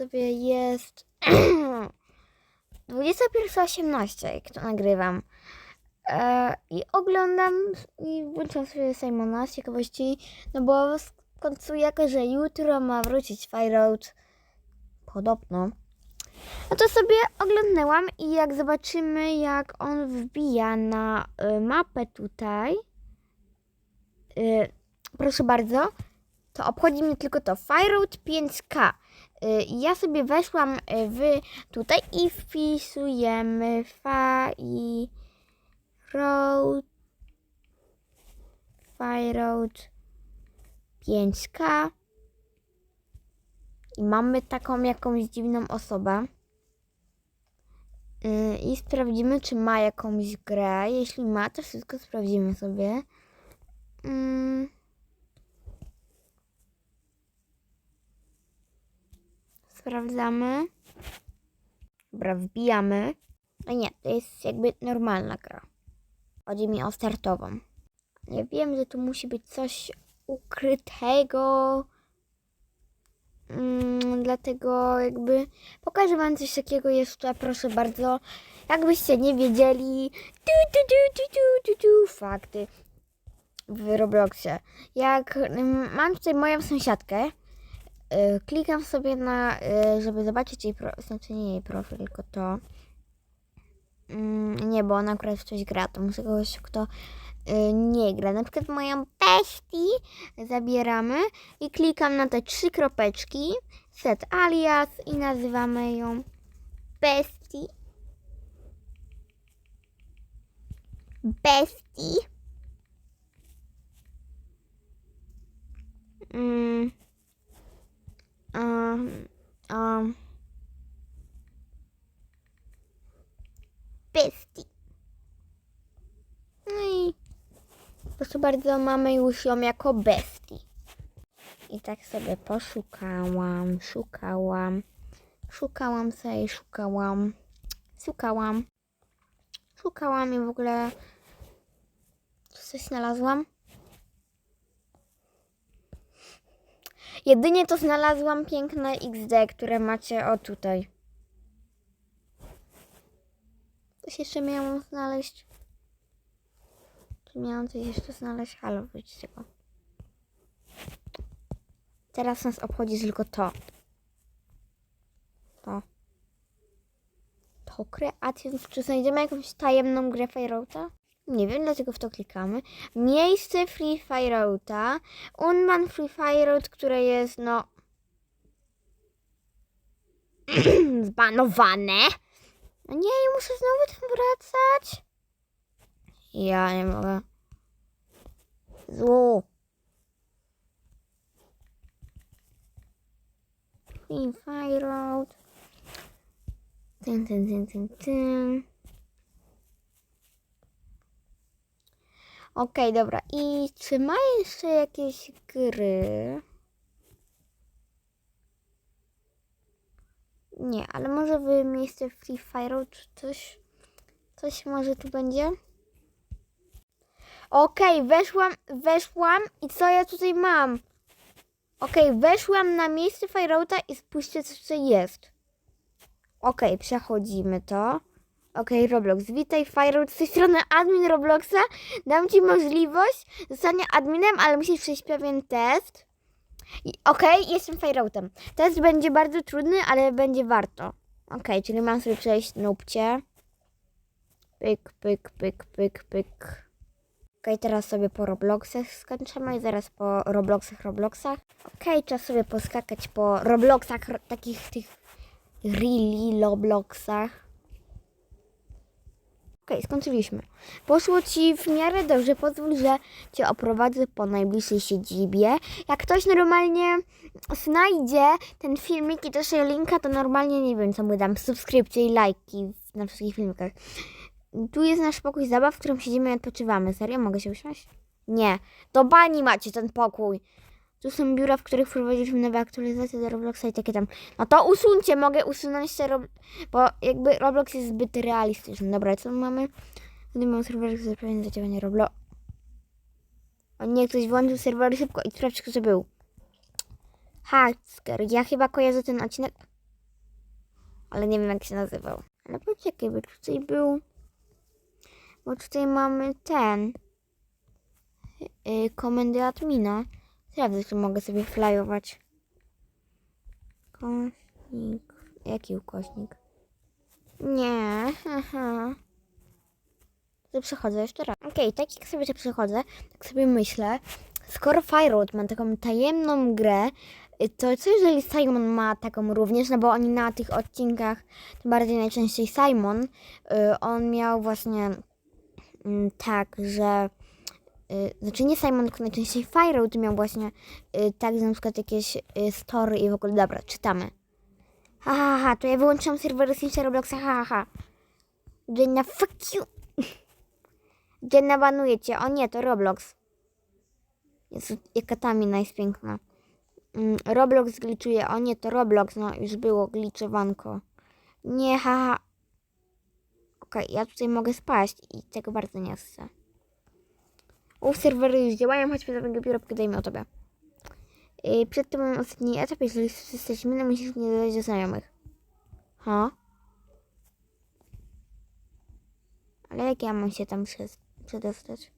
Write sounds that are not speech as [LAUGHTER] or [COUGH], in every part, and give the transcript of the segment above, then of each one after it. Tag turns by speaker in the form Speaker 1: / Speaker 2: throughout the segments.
Speaker 1: widzowie, jest [CLEARS THROAT] 21.18, jak to nagrywam. E, I oglądam i włączam sobie Simona z ciekawości, no bo w końcu jako, że jutro ma wrócić Fire Road, podobno. No to sobie oglądnęłam i jak zobaczymy, jak on wbija na y, mapę tutaj, y, proszę bardzo, to obchodzi mnie tylko to Fire Road 5K. Y, ja sobie weszłam y, w tutaj i wpisujemy Fire Road Fire Road 5K i mamy taką jakąś dziwną osobę. Yy, I sprawdzimy, czy ma jakąś grę. Jeśli ma, to wszystko sprawdzimy sobie. Yy. Sprawdzamy. Dobra, wbijamy. A nie, to jest jakby normalna gra. Chodzi mi o startową. Nie wiem, że tu musi być coś ukrytego. Mm, dlatego jakby pokażę wam coś takiego jeszcze, proszę bardzo. Jakbyście nie wiedzieli. Tu, tu, tu, tu, tu, tu, tu, fakty w Robloxie. Jak mm, mam tutaj moją sąsiadkę, klikam sobie na, y, żeby zobaczyć jej profil, znaczy nie jej profil, tylko to. Mm, nie, bo ona akurat w coś gra, to muszę kogoś, kto y, nie gra. Na przykład moją bestie zabieramy i klikam na te trzy kropeczki, set alias i nazywamy ją bestie. Bestie. Mm. Um, um. Bestie. No i proszę bardzo, mamy już ją jako bestii. I tak sobie poszukałam, szukałam, szukałam sobie, szukałam, szukałam, szukałam i w ogóle coś znalazłam. Jedynie to znalazłam piękne XD, które macie o tutaj. Coś jeszcze miałam znaleźć. Czy miałam coś jeszcze znaleźć? Halo, wyjdź z tego. Teraz nas obchodzi tylko to. To. To kreację. Czy znajdziemy jakąś tajemną grę Fireouta? Nie wiem, dlatego w to klikamy. Miejsce Free Fireouta. Unman Free Fireout, które jest, no... [CLEARS THROAT] zbanowane. No nie, muszę znowu tam wracać. Ja nie mogę. Zło. Free Fireout. Tym, tym, tym, tym, tym. Okej, dobra. I czy ma jeszcze jakieś gry? Nie, ale może w miejsce Free Fire czy coś? Coś może tu będzie? Okej, weszłam, weszłam i co ja tutaj mam? Okej, weszłam na miejsce Fireouta i spójrzcie co tutaj jest. Okej, przechodzimy to. Okej, Roblox, witaj Fireout z tej strony admin Robloxa. Dam Ci możliwość zostania adminem, ale musisz przejść pewien test. Okej, jestem Fireoutem. Test będzie bardzo trudny, ale będzie warto. Okej, czyli mam sobie przejść nupcie. Pyk, pyk, pyk, pyk, pyk. Okej, teraz sobie po Robloxach skończymy i zaraz po Robloxach, Robloxach. Okej, czas sobie poskakać po Robloxach, ro- takich tych really Robloxach. Okej, skończyliśmy. Poszło Ci w miarę dobrze. Pozwól, że Cię oprowadzę po najbliższej siedzibie. Jak ktoś normalnie znajdzie ten filmik i też linka, to normalnie nie wiem, co mu dam. Subskrypcje i lajki na wszystkich filmikach. Tu jest nasz pokój zabaw, w którym siedzimy i odpoczywamy. Serio? Mogę się usiąść? Nie. Do bani macie ten pokój. Tu są biura, w których wprowadziliśmy nowe aktualizacje do Robloxa i takie tam. No to usuńcie, mogę usunąć te Rob... Bo jakby Roblox jest zbyt realistyczny. Dobra, co mamy? Gdy mam serwer, zapewnia zadziałanie Roblo... O nie, ktoś włączył serwer szybko i sprawdź, kto to był. Hacker. Ja chyba kojarzę ten odcinek. ale nie wiem jak się nazywał. Ale poczekaj, bo tutaj był, bo tutaj mamy ten, yy, komendy admina. Sprawdzę, czy mogę sobie flyować. Ukośnik. Jaki ukośnik? Nie, haha. To przechodzę jeszcze raz. Okej, tak jak sobie to przechodzę, tak sobie myślę, skoro Firewood ma taką tajemną grę, y, to co jeżeli Simon ma taką również, no bo oni na tych odcinkach, tym bardziej najczęściej Simon, y, on miał właśnie mm, tak, że znaczy nie Simon, tylko najczęściej Firewood miał właśnie y, tak, że na przykład jakieś y, story i w ogóle, dobra, czytamy. Ha, ha, ha, to ja wyłączyłam serwery Simsa Robloxa, ha, ha, ha. Jenna, fuck you. [LAUGHS] Jenna banuje cię. O nie, to Roblox. Jezu, jaka ta mina jest piękna. Mm, Roblox glitchuje. O nie, to Roblox. No, już było gliczowanko. Nie, haha. Okej, ja tutaj mogę spaść i tego bardzo nie chcę. Uf, serwery już działają, chodźmy do tego biura, pogadajmy o tobie. Yy, przed tym mam ostatni etap, jeżeli jesteśmy, no musisz nie dodać do znajomych. Ha? Ale jak ja mam się tam przedostać?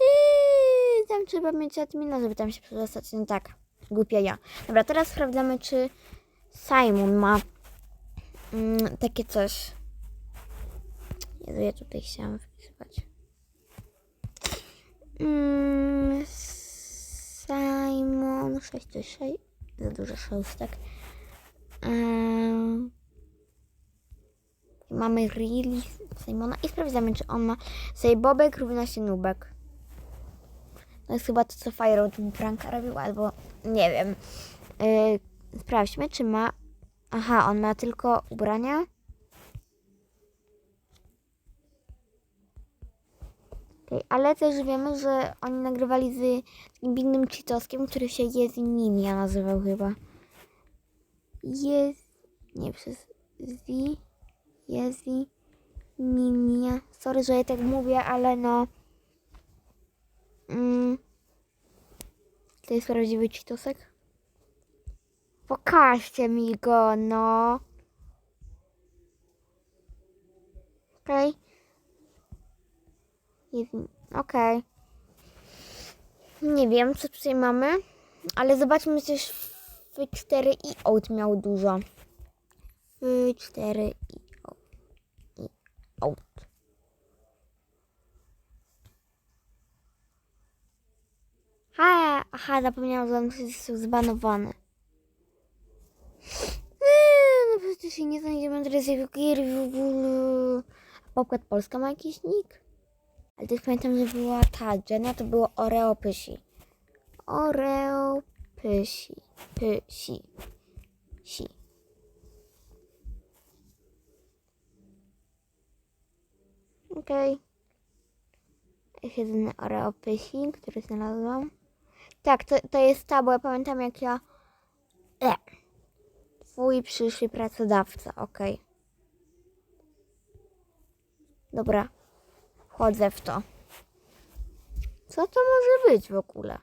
Speaker 1: Yy, tam trzeba mieć admina, żeby tam się przedostać. No tak, głupia ja. Dobra, teraz sprawdzamy, czy Simon ma mm, takie coś. Jezu, ja tutaj chciałam wpisywać. Mm, Simon 606. Za dużo szóstek. Eee, mamy release Simona i sprawdzamy, czy on ma sobie bobek równa się nubek. To jest chyba to, co Fire mu pranka robił, albo nie wiem. Yy, sprawdźmy, czy ma... Aha, on ma tylko ubrania. Okay, ale też wiemy, że oni nagrywali z innym cheatoskiem, który się Jezi Ninja nazywał chyba. Jest... Nie, przez Z... Jezi Ninja. Sorry, że ja tak mówię, ale no... Mm, to jest prawdziwy cheatosek? Pokażcie mi go, no. Okej. Okay. Okej. Nie wiem, co tutaj mamy, ale zobaczmy też W4 i Out miał dużo. W4 i Out. I Out. Ha, aha, zapomniałam, że on jest zbanowany. No przecież się nie znajdziemy teraz w ogóle. Popkat Polska ma jakiś nick? Ale też pamiętam, że była ta Jenna, to było Oreo Pysi. Oreo Pysi. Pysi. Si. Okej. Jest jedyny Oreo Pysi, który znalazłam. Tak, to, to jest ta, bo ja pamiętam jak ja... E. Twój przyszły pracodawca, okej. Dobra. Wchodzę w to. Co to może być w ogóle?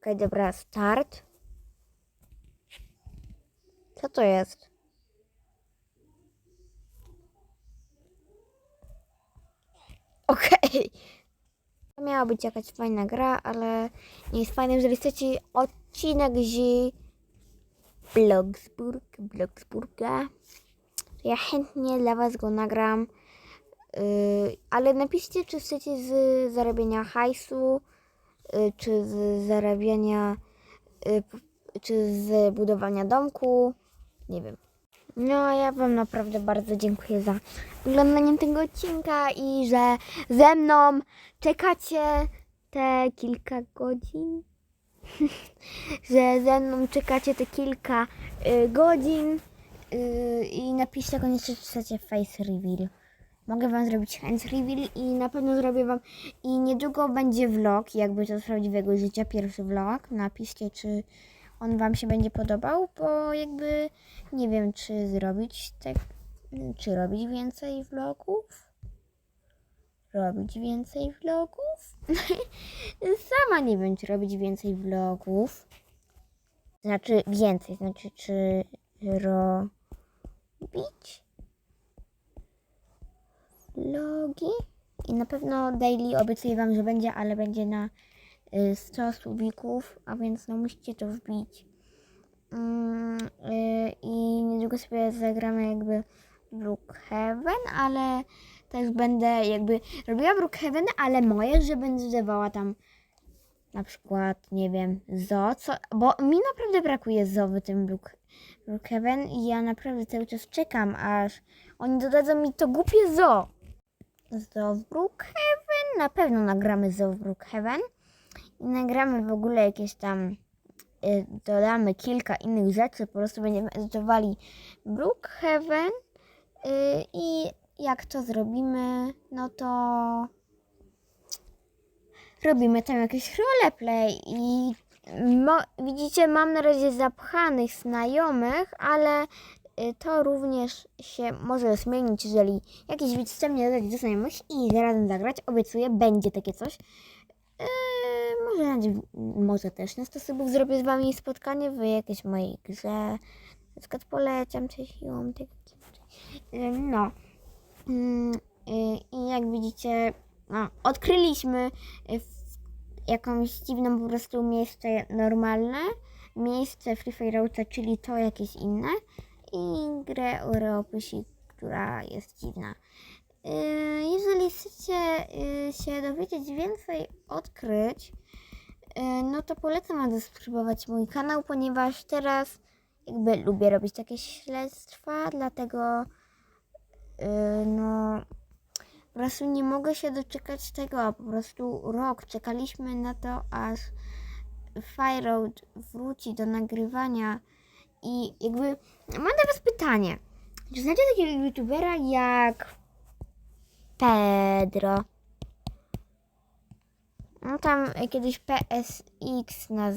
Speaker 1: Okej, dobra, start. Co to jest? Okej. [LAUGHS] To miała być jakaś fajna gra, ale nie jest fajna. Jeżeli chcecie odcinek z Blogsburg, Blogsburga, to ja chętnie dla Was go nagram. Yy, ale napiszcie, czy chcecie z zarabiania hajsu, yy, czy z zarabiania, p- czy z budowania domku. Nie wiem. No, ja Wam naprawdę bardzo dziękuję za oglądanie tego odcinka i że ze mną czekacie te kilka godzin. [LAUGHS] że ze mną czekacie te kilka y, godzin y, i napiszcie koniecznie, czy chcecie face reveal. Mogę Wam zrobić hands reveal i na pewno zrobię Wam i niedługo będzie vlog, jakby to z prawdziwego życia, pierwszy vlog. Napiszcie, czy on Wam się będzie podobał, bo jakby nie wiem, czy zrobić tak, czy robić więcej vlogów. Robić więcej vlogów? [LAUGHS] Sama nie wiem, czy robić więcej vlogów. Znaczy więcej, znaczy czy robić vlogi i na pewno daily obiecuję wam, że będzie, ale będzie na y, 100 subików, a więc no musicie to wbić. Mm, y, I niedługo sobie zagramy jakby Brookhaven, ale też będę jakby robiła Brookhaven, ale moje, że będę dodawała tam na przykład, nie wiem, zoo, co, bo mi naprawdę brakuje zoo w tym Brook, Brookhaven i ja naprawdę cały czas czekam, aż oni dodadzą mi to głupie zoo. W Brookhaven, na pewno nagramy w Brookhaven i nagramy w ogóle jakieś tam, y, dodamy kilka innych rzeczy, po prostu będziemy edytowali Brookhaven y, i jak to zrobimy, no to robimy tam jakieś roleplay. I mo- widzicie, mam na razie zapchanych znajomych, ale to również się może zmienić, jeżeli jakiś widz chce mnie dodać do znajomych i razem zagrać, obiecuję, będzie takie coś. Yy, może, może też na 100 subów zrobię z wami spotkanie w jakiejś mojej grze. Na przykład poleciam coś siłą tego. Yy, no. Mm, y, I jak widzicie, no, odkryliśmy y, jakąś dziwną po prostu miejsce normalne, miejsce Free Fire'outa, czyli to jakieś inne i grę Euroopysi, która jest dziwna. Y, Jeżeli chcecie y, się dowiedzieć więcej, odkryć, y, no to polecam wam zasubskrybować mój kanał, ponieważ teraz jakby lubię robić takie śledztwa, dlatego no po prostu nie mogę się doczekać tego, a po prostu rok czekaliśmy na to, aż Fireout wróci do nagrywania i jakby mam do was pytanie. Czy znacie takiego youtubera jak Pedro? No tam kiedyś PSX nas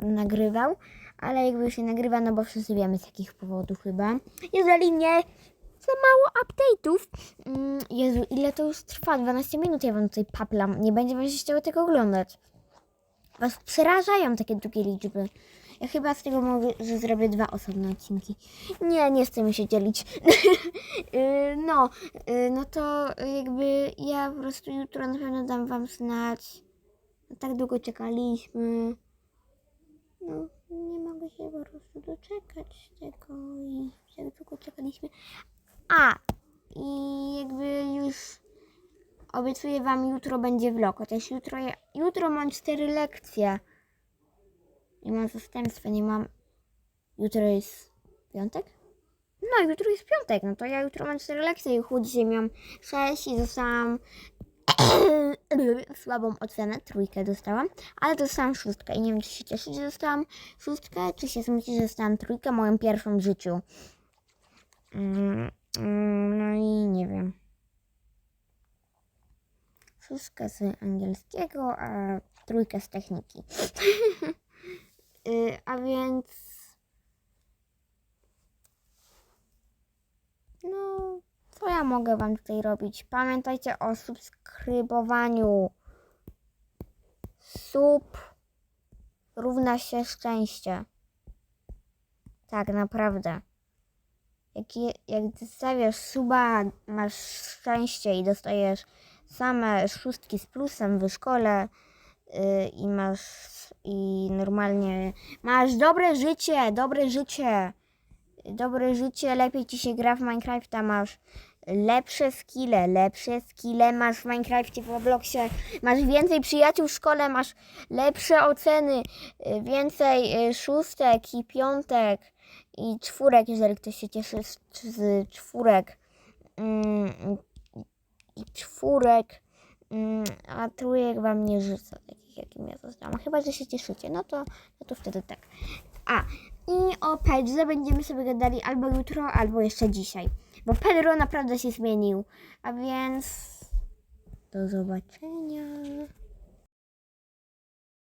Speaker 1: nagrywał, ale jakby już nie nagrywa, no bo wszyscy wiemy z jakich powodów chyba. Jeżeli nie, za mało update'ów. Mm, Jezu, ile to już trwa? 12 minut ja wam tutaj paplam. Nie będzie wam się chciało tego oglądać. Was przerażają takie długie liczby. Ja chyba z tego mogę, że zrobię dwa osobne odcinki. Nie, nie chcę mi się dzielić. Yy, [LAUGHS] no, yy, no to jakby ja po prostu jutro na pewno dam wam znać. Tak długo czekaliśmy. No, nie mogę się po prostu doczekać tego i tak długo czekaliśmy. A, i jakby już obiecuję wam, jutro będzie vlog. Chociaż jutro, jutro mam cztery lekcje. Nie mam zastępstwa, nie mam. Jutro jest piątek? No, jutro jest piątek, no to ja jutro mam cztery lekcje i chuj, dzisiaj miałam sześć i dostałam [COUGHS] słabą ocenę, trójkę dostałam, ale dostałam szóstkę i nie wiem, czy się cieszę, że dostałam szóstkę, czy się smuci, że dostałam trójkę, moją pierwszą w życiu. Mm, mm, No i nie wiem. Szóstkę z angielskiego, a trójkę z techniki. [LAUGHS] Y, a więc. No, co ja mogę Wam tutaj robić? Pamiętajcie o subskrybowaniu. Sub równa się szczęście. Tak, naprawdę. Jak, je, jak zostawiasz suba, masz szczęście i dostajesz same szóstki z plusem w szkole yy, i masz i normalnie masz dobre życie, dobre życie. Dobre życie, lepiej ci się gra w Minecrafta, masz lepsze skille, lepsze skille masz w Minecrafcie, w Robloxie, masz więcej przyjaciół w szkole, masz lepsze oceny, y, więcej y, szóstek i piątek i czwórek, jeżeli ktoś się cieszy z, z czwórek. Mm, I czwórek, a trójek wam nie życzę, takich jakim ja zostałam. Chyba, że się cieszycie, no to, no to wtedy tak. A, i o Pedrze będziemy sobie gadali albo jutro, albo jeszcze dzisiaj. Bo Pedro naprawdę się zmienił. A więc do zobaczenia.